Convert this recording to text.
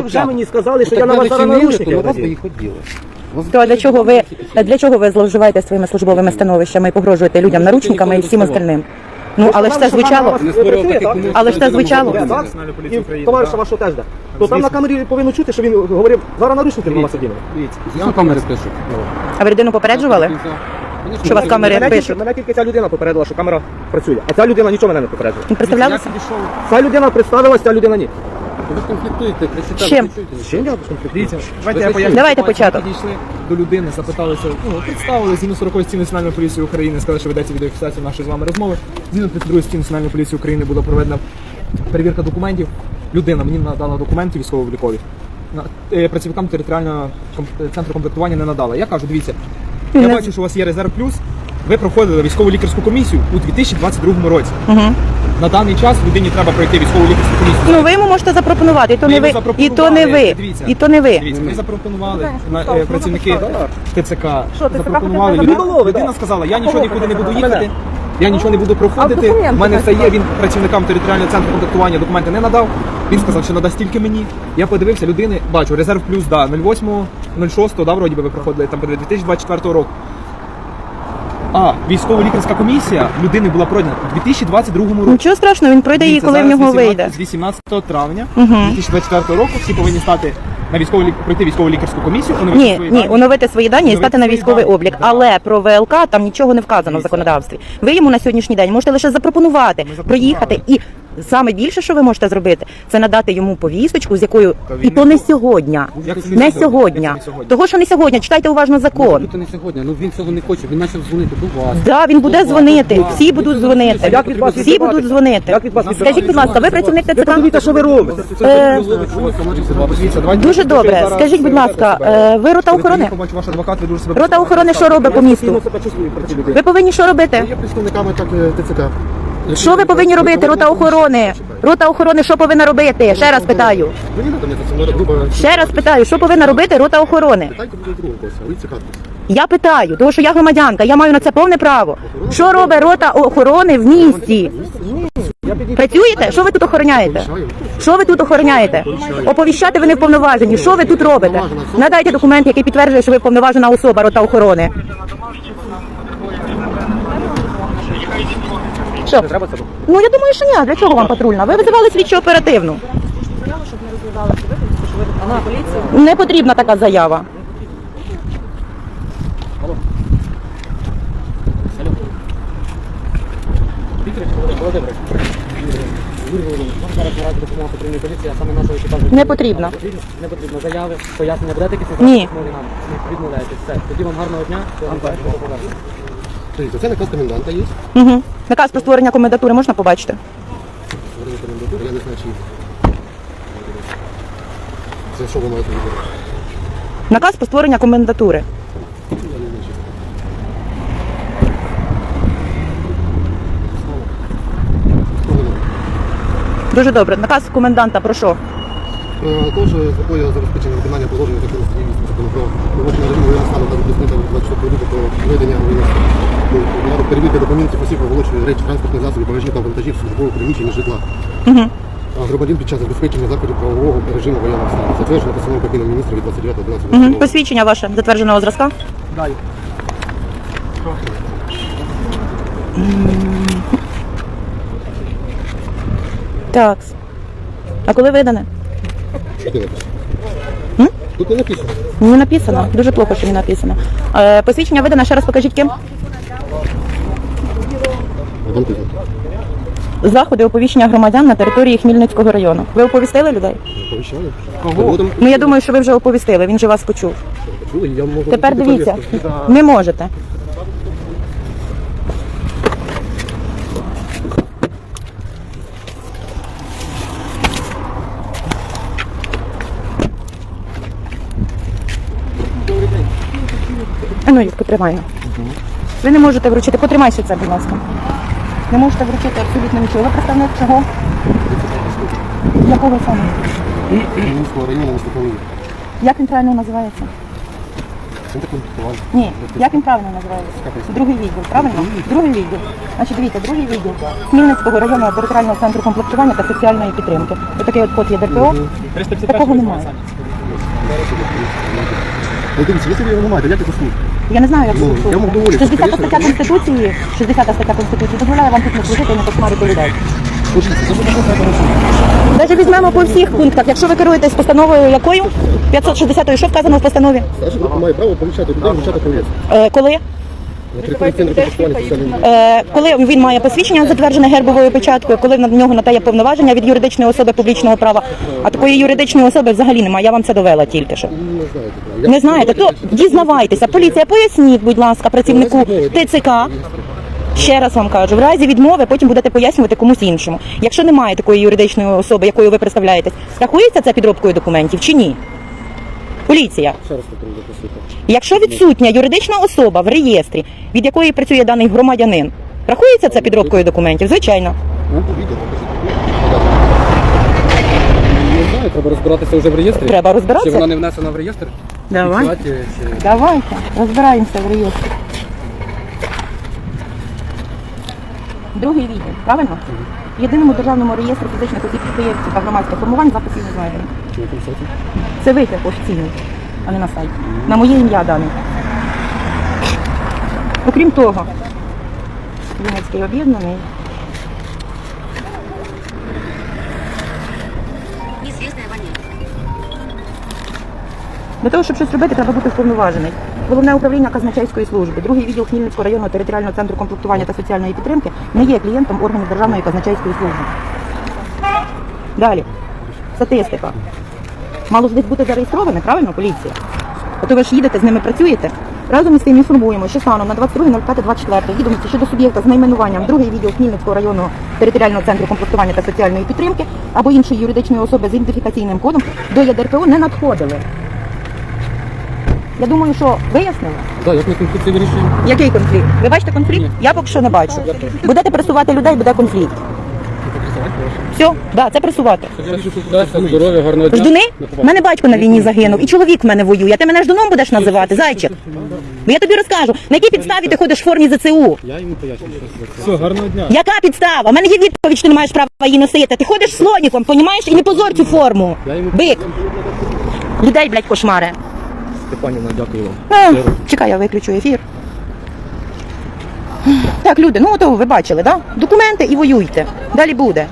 вже мені сказали, що Ну, я так на вас зараз наручники. Вас То для чого ви для чого ви зловживаєте своїми службовими становищами і погрожуєте людям наручниками і всім остальним? Ну але ж це звучало. Але ж це звучало. І товариша вашого теж де. То там на камері повинно чути, що він говорив, зараз наручники на вас оділи. Дивіться, камери пишуть. А ви людину попереджували? Що вас камери Мене пишуть? мене тільки ця людина попередила, що камера працює. А ця людина нічого мене не попередила. Я підійшов. Ця людина представилась, ця людина ні. Ви конфліктуєте, кричите, З чим? чим я? Дивіться, давайте я поясню. Давайте початок. Підійшли до людини, запиталися, ну, представили згідно 40 стін Національної поліції України, сказали, що ведеться відеофіксація нашої з вами розмови. Згідно 32 стін Національної поліції України була проведена перевірка документів. Людина мені надала документи військово-облікові. На- е, Працівникам територіального ком- центру комплектування не надала. Я кажу, дивіться, я бачу, що у вас є резерв плюс. Ви проходили військово лікарську комісію у 2022 році. Угу. На даний час людині треба пройти військово лікарську комісію. Ну ви йому можете запропонувати, і то Ми не ви, і то не ви, Дивіться. і то не ви. Дивіться, ми запропонували на, е, працівники ТЦК. Що, ТЦК запропонували. Людина, забрати? людина сказала, я нічого нікуди не буду їхати. Я нічого не буду проходити. документи У мене все є. Він працівникам територіального центру комплектування документи не надав. Він сказав, що надасть тільки мені. Я подивився, людини бачу, резерв плюс, да, 08, 06, да, вроді би ви проходили там 2024 року. А, військово-лікарська комісія людини була пройдена у 2022 році. Нічого страшного, він пройде її, коли в нього 18 вийде. З 18 травня угу. 2024 року всі повинні стати на військову лі- пройти військову лікарську комісію. оновити Ні, свої ні, дані. оновити свої дані і стати на військовий дані, облік. да. Але про ВЛК там нічого не вказано в законодавстві. Ви йому на сьогоднішній день можете лише запропонувати проїхати і. Саме більше, що ви можете зробити, це надати йому повісточку, з якою і то не не сьогодні, не сьогодні. сьогодні? Не сьогодні? Того, що не сьогодні, читайте уважно закон. Не сьогодні, ну він цього не хоче, він почав дзвонити до вас. Да, він буде До дзвонити, вас. всі будуть дзвонити. Як від вас Всі відбиватися? будуть дзвонити. Як від вас Скажіть, будь ласка, ви працівник Ви ТЦК? подивіться, що ви робите. Е, Дуже добре. Скажіть, будь ласка, е, ви рота охорони? побачу ваш адвокат, ви дуже себе Рота охорони що робить по місту? Ви повинні що робити? Є представниками так е, ТЦК. Що ви повинні робити, рота охорони? Рота охорони, що повинна робити? Ще раз питаю. Ще раз питаю, що повинна робити рота охорони? Я питаю, тому що я громадянка, я маю на це повне право. Що робить рота охорони в місті? Працюєте? Що ви тут охороняєте? Що ви тут охороняєте? Оповіщати ви не вповноважені. Що ви тут робите? Надайте документ, який підтверджує, що ви вповноважена особа рота охорони. Що? Треба це. Ну я думаю, що ні. Для чого вам патрульна? Ви визивали слідчо оперативну. Не потрібна така заява. Не потрібно. Не потрібно заяви, пояснення будете якісь Ні. Відмовляєтесь. Все. Тоді вам гарного дня. Вам побачення. Дивіться, це наказ коменданта є. Угу. Наказ про створення комендатури можна побачити? Створення комендатури, я не знаю, чи... Це що ви маєте відповідати? Наказ про створення комендатури. Я не знаю, чи... Дуже добре. Наказ коменданта про що? Е, Тож, з якою забезпечення виконання положення закону статті 8 закону про режиму воєнного стану та відповідно 24 лютого про введення воєнного стану. Порядок перевірки документів осіб, вилучення речі, транспортних засобів, багажів та вантажів, службових приміщень і житла. Угу. А громадян під час забезпечення заходів правового режиму воєнного стану. Затверджено постановою Кабінету міністрів від 29 Угу. Посвідчення ваше затвердженого зразка. Дай. Так. А коли видане? Що ти написано? М? Тут не написано. Не написано. Дуже плохо, що не написано. Е, посвідчення видане, ще раз покажіть ким. Заходи оповіщення громадян на території Хмільницького району. Ви оповістили людей? Повіщали? Кого? Ну я думаю, що ви вже оповістили. Він же вас почув. Чули? Я можу Тепер дивіться, повістку. не можете. А ну, їх потримаю. Ви не можете вручити. Потримайся це, будь ласка. Не можете вручити абсолютно нічого. Ви представник чого? Якого саме? Мінського району міста Як він правильно називається? Ні, як він правильно називається? Другий відділ, правильно? Другий відділ. Значить, дивіться, другий відділ Хмельницького районного територіального центру комплектування та соціальної підтримки. Ось такий от код є ДРПО. Такого немає. Дивіться, якщо ви його не маєте, як це служить? Я не знаю, як Ну, це я можу доволі, 60 конечно, стаття Конституції, 60 стаття Конституції дозволяє вам тут не служити і не кошмарити людей. Слушайте, це буде просто Навіть візьмемо по всіх пунктах. Якщо ви керуєтесь постановою якою? 560-ю, що вказано в постанові? Старша група має право помічати людей, вивчати повістку. Е, коли? Е, коли він має посвідчення затверджене гербовою печаткою, коли на нього надає повноваження від юридичної особи публічного права, а такої юридичної особи взагалі немає. Я вам це довела тільки що. Знаєте. Не знаєте, то дізнавайтеся. Поліція, поясніть, будь ласка, працівнику ТЦК. Ще раз вам кажу, в разі відмови потім будете пояснювати комусь іншому. Якщо немає такої юридичної особи, якою ви представляєтесь, рахується це підробкою документів чи ні? Поліція. Ще раз послухайте. Якщо відсутня юридична особа в реєстрі, від якої працює даний громадянин, рахується це підробкою документів? Звичайно. Ну, відео. Не знаю, треба розбиратися вже в реєстрі. Треба Чи розбиратися? вона не внесена в реєстр? Давай. Фіксація, чи... Давайте, розбираємося в реєстрі. Другий відділ, правильно? В єдиному державному реєстрі фізичних осіб підприємців та громадських формувань записів не знайдено. Чи на консультації? Це витяг офіційний, а не на сайті. На моє ім'я даний. Окрім того, Вінницький об'єднаний. Для того, щоб щось робити, треба бути вповноважений. Головне управління казначейської служби, другий відділ Хмельницького районного територіального центру комплектування та соціальної підтримки не є клієнтом органів Державної казначейської служби. Далі. Статистика. Мало ж десь бути зареєстроване, правильно, поліція? А то ви ж їдете, з ними працюєте. Разом із тим інформуємо, що станом на 22.05.24 відомості щодо суб'єкта з найменуванням другий відділ Хмельницького районного територіального центру комплектування та соціальної підтримки або іншої юридичної особи з ідентифікаційним кодом до ЄДРПО не надходили. Я думаю, що вияснили. Так, як ми конфлікти вирішуємо? Який конфлікт? Ви бачите конфлікт? Я поки що не бачу. Будете пресувати людей, буде конфлікт. Все, да, це пресувати. Здоров'я, гарного дня. Ждуни? У мене батько на війні загинув, і чоловік в мене воює. Ти мене ждуном будеш називати, зайчик? Бо я тобі розкажу, на якій підставі ти ходиш в формі ЗЦУ? Я йому поясню, що це. Все, гарного дня. Яка підстава? У мене є відповідь, що ти не маєш права її носити. Ти ходиш з слоніком, понімаєш? І не позор цю форму. Бик. Людей, блядь, кошмари. Степанівна, дякую вам. А, чекай, я виключу ефір. Так, люди, ну то ви бачили, да? Документи і воюйте. Далі буде.